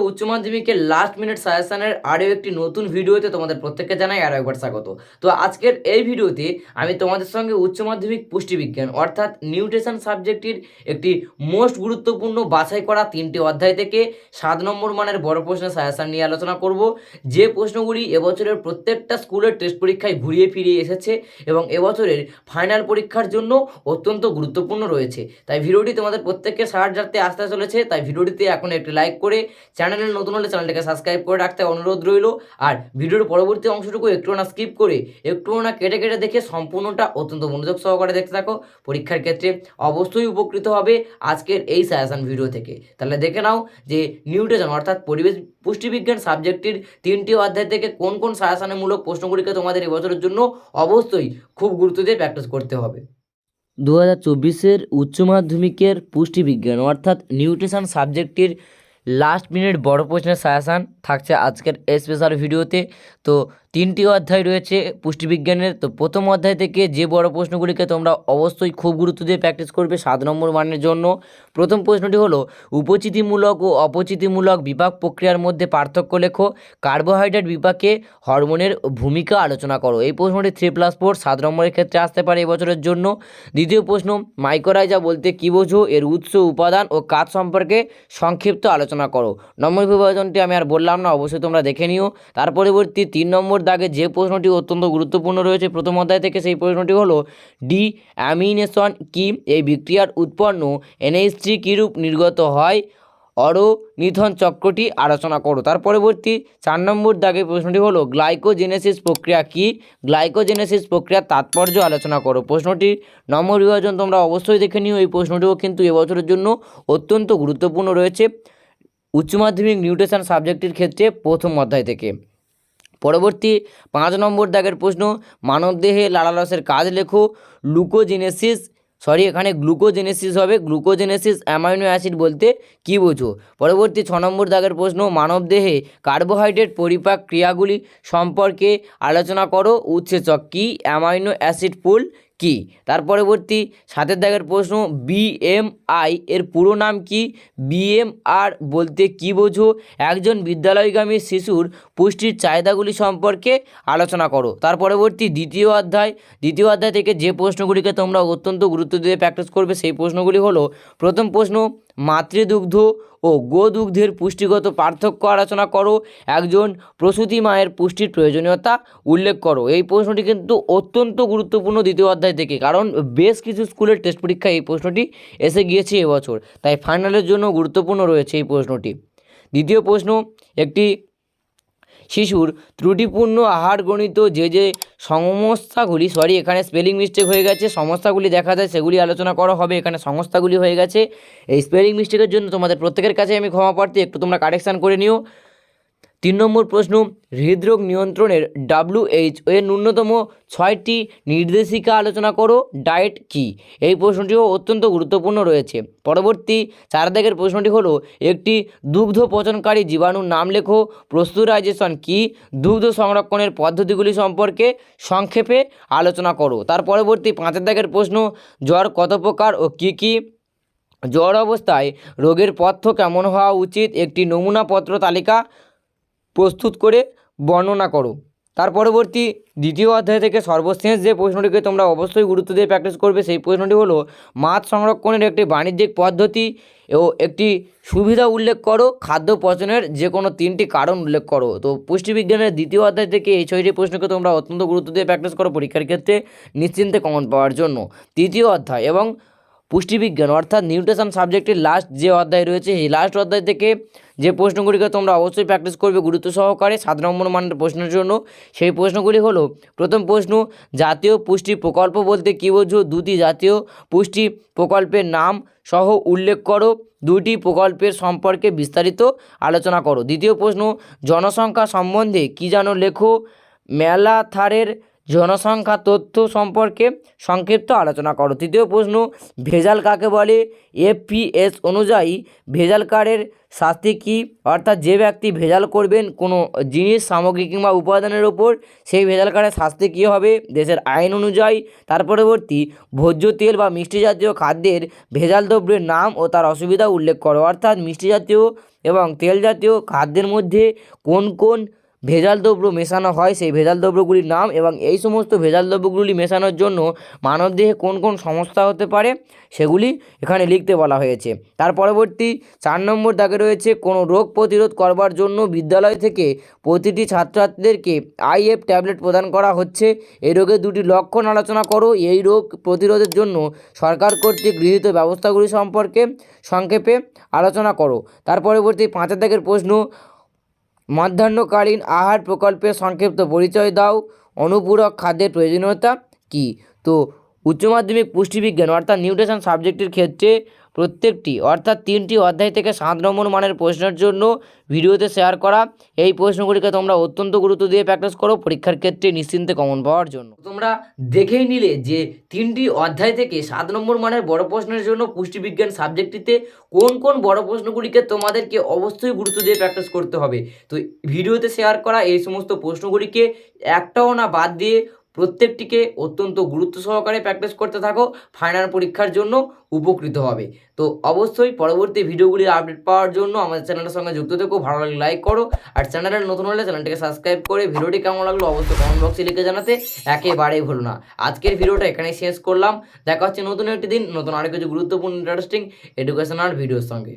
উচ্চ মাধ্যমিকের last minute সাজেশনের আরও একটি নতুন ভিডিওতে তোমাদের প্রত্যেককে জানাই আরও একবার স্বাগত। তো আজকের এই ভিডিওতে আমি তোমাদের সঙ্গে উচ্চ মাধ্যমিক পুষ্টিবিজ্ঞান অর্থাৎ নিউট্রিশন সাবজেক্টটির একটি মোস্ট গুরুত্বপূর্ণ বাছাই করা তিনটি অধ্যায় থেকে সাত নম্বর মানের বড় প্রশ্নের সাজেশন নিয়ে আলোচনা করব। যে প্রশ্নগুলি এবছরের প্রত্যেকটা স্কুলের টেস্ট পরীক্ষায় ঘুরিয়ে ফিরিয়ে এসেছে এবং এবছরের ফাইনাল পরীক্ষার জন্য অত্যন্ত গুরুত্বপূর্ণ রয়েছে। তাই ভিডিওটি তোমাদের প্রত্যেককে সাহায্যার্থে আসতে চলেছে। তাই ভিডিওটিতে এখন একটি লাইক করে চ্যানেলে নতুন হলে চ্যানেলটাকে সাবস্ক্রাইব করে রাখতে অনুরোধ রইল। আর ভিডিওর পরবর্তী অংশটুকু একটু না স্কিপ করে একটু না কেটে কেটে দেখে সম্পূর্ণটা অত্যন্ত মনোযোগ সহকারে দেখতে থাকো। পরীক্ষার ক্ষেত্রে অবশ্যই উপকৃত হবে আজকের এই সাজেশন ভিডিও থেকে। তাহলে দেখে নাও যে নিউট্রিশন অর্থাৎ পরিবেশ পুষ্টিবিজ্ঞান সাবজেক্টটির তিনটি অধ্যায় থেকে কোন কোন সাজেশনমূলক প্রশ্নগুলিকে তোমাদের এবছরের জন্য অবশ্যই খুব গুরুত্ব দিয়ে প্র্যাকটিস করতে হবে। দু হাজার চব্বিশের উচ্চ মাধ্যমিকের পুষ্টিবিজ্ঞান অর্থাৎ নিউট্রিশন সাবজেক্টটির লাস্ট মিনিট বড় প্রশ্নের সাজেশান থাকছে আজকের স্পেশাল ভিডিওতে। তো তিনটি অধ্যায় রয়েছে পুষ্টিবিজ্ঞানের। তো প্রথম অধ্যায় থেকে যে বড় প্রশ্নগুলিকে তোমরা অবশ্যই খুব গুরুত্ব দিয়ে প্র্যাকটিস করবে সাত নম্বর মানের জন্য। প্রথম প্রশ্নটি হলো, উপচিতিমূলক ও অপচিতিমূলক বিপাক প্রক্রিয়ার মধ্যে পার্থক্য লেখো। কার্বোহাইড্রেট বিপাকে হরমোনের ভূমিকা আলোচনা করো। এই প্রশ্নটি থ্রি প্লাস ফোর সাত নম্বরের ক্ষেত্রে আসতে পারে এবছরের জন্য। দ্বিতীয় প্রশ্ন মাইক্রোরাইজা বলতে কী বোঝো? এর উৎস, উপাদান ও কাজ সম্পর্কে সংক্ষিপ্ত আলোচনা করো। নম্বর বিভাজনটি আমি আর বললাম না, অবশ্যই তোমরা দেখে নিও। তার পরবর্তী তিন নম্বর দাগে যে প্রশ্নটি অত্যন্ত গুরুত্বপূর্ণ রয়েছে, প্রথম অধ্যায় থেকে সেই প্রশ্নটি হলো, ডি অ্যামিনেশন কি? এই বিক্রিয়ার উৎপন্ন এনএইচ থ্রি কীরূপ নির্গত হয়? অরনিথন চক্রটি আলোচনা করো। তার পরবর্তী চার নম্বর দাগে প্রশ্নটি হলো, গ্লাইকোজেনেসিস প্রক্রিয়া কি? গ্লাইকোজেনেসিস প্রক্রিয়ার তাৎপর্য আলোচনা করো। প্রশ্নটির নম্বর বিভাজন তোমরা অবশ্যই দেখে নিও। এই প্রশ্নটিও কিন্তু এবছরের জন্য অত্যন্ত গুরুত্বপূর্ণ রয়েছে। উচ্চ মাধ্যমিক নিউট্রিশন সাবজেক্টের ক্ষেত্রে প্রথম অধ্যায় থেকে। পরবর্তী পাঁচ নম্বর দাগের প্রশ্ন, মানবদেহে লালারসের কাজ লেখো, গ্লুকোজেনেসিস, সরি, এখানে গ্লুকোজেনেসিস হবে, গ্লুকোজেনেসিস অ্যামাইনো অ্যাসিড বলতে কী বোঝো? পরবর্তী ছ নম্বর দাগের প্রশ্ন, মানবদেহে কার্বোহাইড্রেট পরিপাক ক্রিয়াগুলি সম্পর্কে আলোচনা করো, উৎসেচক কী? অ্যামাইনো অ্যাসিড পুল কি? তার পরবর্তী সাতের দাগের প্রশ্ন বিএমআই এর পুরো নাম কি? বিএমআর বলতে কি বোঝো? একজন বিদ্যালয়গামী শিশুর পুষ্টির চাহিদাগুলি সম্পর্কে আলোচনা করো। তার পরবর্তী দ্বিতীয় অধ্যায় দ্বিতীয় অধ্যায় থেকে যে প্রশ্নগুলিকে তোমরা অত্যন্ত গুরুত্ব দিয়ে প্র্যাকটিস করবে, সেই প্রশ্নগুলি হলো, প্রথম প্রশ্ন মাতৃদুগ্ধ ও গোদুগ্ধের পুষ্টিগত পার্থক্য আলোচনা করো। একজন প্রসূতি মায়ের পুষ্টির প্রয়োজনীয়তা উল্লেখ করো। এই প্রশ্নটি কিন্তু অত্যন্ত গুরুত্বপূর্ণ দ্বিতীয় অধ্যায় থেকে, কারণ বেশ কিছু স্কুলের টেস্ট পরীক্ষায় এই প্রশ্নটি এসে গিয়েছে এবছর, তাই ফাইনালের জন্য গুরুত্বপূর্ণ রয়েছে এই প্রশ্নটি। দ্বিতীয় প্রশ্ন, একটি শিশুর ত্রুটিপূর্ণ আহার গণিত যে যে সমস্যাগুলি সরি এখানে স্পেলিং মিস্টেক হয়ে গেছে, সমস্যাগুলি দেখা যায়, সেগুলি আলোচনা করা হবে, এখানে সংস্থাগুলি হয়ে গেছে। এই স্পেলিং মিস্টেকের জন্য তোমাদের প্রত্যেকের কাছে আমি ক্ষমা প্রার্থী, একটু তোমরা কারেকশান করে নিও। তিন নম্বর প্রশ্ন, হৃদরোগ নিয়ন্ত্রণের ডাব্লিউএইচ এর ন্যূনতম ছয়টি নির্দেশিকা আলোচনা করো, ডায়েট কি? এই প্রশ্নটিও অত্যন্ত গুরুত্বপূর্ণ রয়েছে। পরবর্তী চার দাগের প্রশ্নটি হলো, একটি দুগ্ধ পচনকারী জীবাণুর নাম লেখো প্রস্তুরাইজেশন কি? দুগ্ধ সংরক্ষণের পদ্ধতিগুলি সম্পর্কে সংক্ষেপে আলোচনা করো। তার পরবর্তী পাঁচের দাগের প্রশ্ন, জ্বর কত প্রকার ও কী কী? জ্বর অবস্থায় রোগের পথ্য কেমন হওয়া উচিত? একটি নমুনাপত্র তালিকা প্রস্তুত করে বর্ণনা করো। তার পরবর্তী দ্বিতীয় অধ্যায় থেকে সর্বশেষ যে প্রশ্নটিকে তোমরা অবশ্যই গুরুত্ব দিয়ে প্র্যাকটিস করবে, সেই প্রশ্নটি হলো, মাছ সংরক্ষণের একটি বাণিজ্যিক পদ্ধতি ও একটি সুবিধা উল্লেখ করো, খাদ্য পচনের যে কোনো তিনটি কারণ উল্লেখ করো। তো পুষ্টিবিজ্ঞানের দ্বিতীয় অধ্যায় থেকে এই ছয়টি প্রশ্নকে তোমরা অত্যন্ত গুরুত্ব দিয়ে প্র্যাকটিস করো পরীক্ষার ক্ষেত্রে, নিশ্চিন্তে কমন পাওয়ার জন্য। তৃতীয় অধ্যায় এবং পুষ্টিবিজ্ঞান, অর্থাৎ নিউট্রিশন সাবজেক্টের লাস্ট যে অধ্যায় রয়েছে এই লাস্ট অধ্যায় থেকে যে প্রশ্নগুলিকে তোমরা অবশ্যই প্র্যাকটিস করবে গুরুত্ব সহকারে সাত নম্বর মানের প্রশ্নের জন্য, সেই প্রশ্নগুলি হলো, প্রথম প্রশ্ন, জাতীয় পুষ্টি প্রকল্প বলতে কী বোঝো? দুটি জাতীয় পুষ্টি প্রকল্পের নাম সহ উল্লেখ করো, দুটি প্রকল্পের সম্পর্কে বিস্তারিত আলোচনা করো। দ্বিতীয় প্রশ্ন, জনসংখ্যা সম্বন্ধে কী জানো লেখো? মেলাথারের জনসংখ্যা তথ্য সম্পর্কে সংক্ষিপ্ত আলোচনা করো। তৃতীয় প্রশ্ন, ভেজাল কাকে বলে? এফপিএস অনুযায়ী ভেজাল কারের শাস্তি কী? অর্থাৎ যে ব্যক্তি ভেজাল করবেন কোনো জিনিস, সামগ্রী কিংবা উপাদানের ওপর, সেই ভেজাল কারের শাস্তি কী হবে? দেশের আইন অনুযায়ী। তার পরবর্তী, ভোজ্য তেল বা মিষ্টি জাতীয় খাদ্যের ভেজাল দ্রব্যের নাম ও তার অসুবিধা উল্লেখ করো। অর্থাৎ মিষ্টি জাতীয় এবং তেল জাতীয় খাদ্যের মধ্যে কোন কোন ভেজাল দ্রব্য মেশানো হয়, সেই ভেজাল দ্রব্যগুলির নাম এবং এই সমস্ত ভেজাল দ্রব্যগুলি মেশানোর জন্য মানবদেহে কোন কোন সমস্যা হতে পারে, সেগুলি এখানে লিখতে বলা হয়েছে। তার পরবর্তী চার নম্বর দাগে রয়েছে, কোনো রোগ প্রতিরোধ করবার জন্য বিদ্যালয় থেকে প্রতিটি ছাত্রছাত্রীদেরকে আইএফ ট্যাবলেট প্রদান করা হচ্ছে। এই রোগের দুটি লক্ষণ আলোচনা করো। এই রোগ প্রতিরোধের জন্য সরকার কর্তৃক গৃহীত ব্যবস্থাগুলি সম্পর্কে সংক্ষেপে আলোচনা করো। তার পরবর্তী পাঁচের দাগের প্রশ্ন মধ্যাহ্নকালীন আহার প্রকল্পের সংক্ষিপ্ত পরিচয় দাও। অনুপূরক খাদ্যের প্রয়োজনীয়তা কী? তো, উচ্চ মাধ্যমিক পুষ্টিবিজ্ঞান অর্থাৎ নিউট্রিশন সাবজেক্টের ক্ষেত্রে প্রত্যেকটি, অর্থাৎ তিনটি অধ্যায় থেকে সাত নম্বর মানের প্রশ্নের জন্য ভিডিওতে শেয়ার করা। এই প্রশ্নগুলিকে তোমরা অত্যন্ত গুরুত্ব দিয়ে প্র্যাকটিস করো পরীক্ষার ক্ষেত্রে নিশ্চিন্তে কমন পাওয়ার জন্য। তোমরা দেখেই নিলে যে তিনটি অধ্যায় থেকে সাত নম্বর মানের বড় প্রশ্নের জন্য পুষ্টিবিজ্ঞান সাবজেক্টটিতে কোন কোন বড় প্রশ্নগুলিকে তোমাদেরকে অবশ্যই গুরুত্ব দিয়ে প্র্যাকটিস করতে হবে। তো ভিডিওতে শেয়ার করা এই সমস্ত প্রশ্নগুলিকে একটাও না বাদ দিয়ে প্রত্যেকটিকে অত্যন্ত গুরুত্ব সহকারে প্র্যাকটিস করতে থাকো ফাইনাল পরীক্ষার জন্য উপকৃত হবে। তো অবশ্যই পরবর্তী ভিডিওগুলির আপডেট পাওয়ার জন্য আমাদের চ্যানেলের সঙ্গে যুক্ত থেকো, ভালো লাগলে লাইক করো। আর চ্যানেলের নতুন হলে চ্যানেলটিকে সাবস্ক্রাইব করে ভিডিওটি কেমন লাগল অবশ্যই কমেন্ট বক্সে লিখে জানাতে একেবারেই ভুলো না। আজকের ভিডিওটা এখানেই শেষ করলাম। দেখা হচ্ছে নতুন একটি দিন, নতুন আরও কিছু গুরুত্বপূর্ণ ইন্টারেস্টিং এডুকেশনাল ভিডিওর সঙ্গে।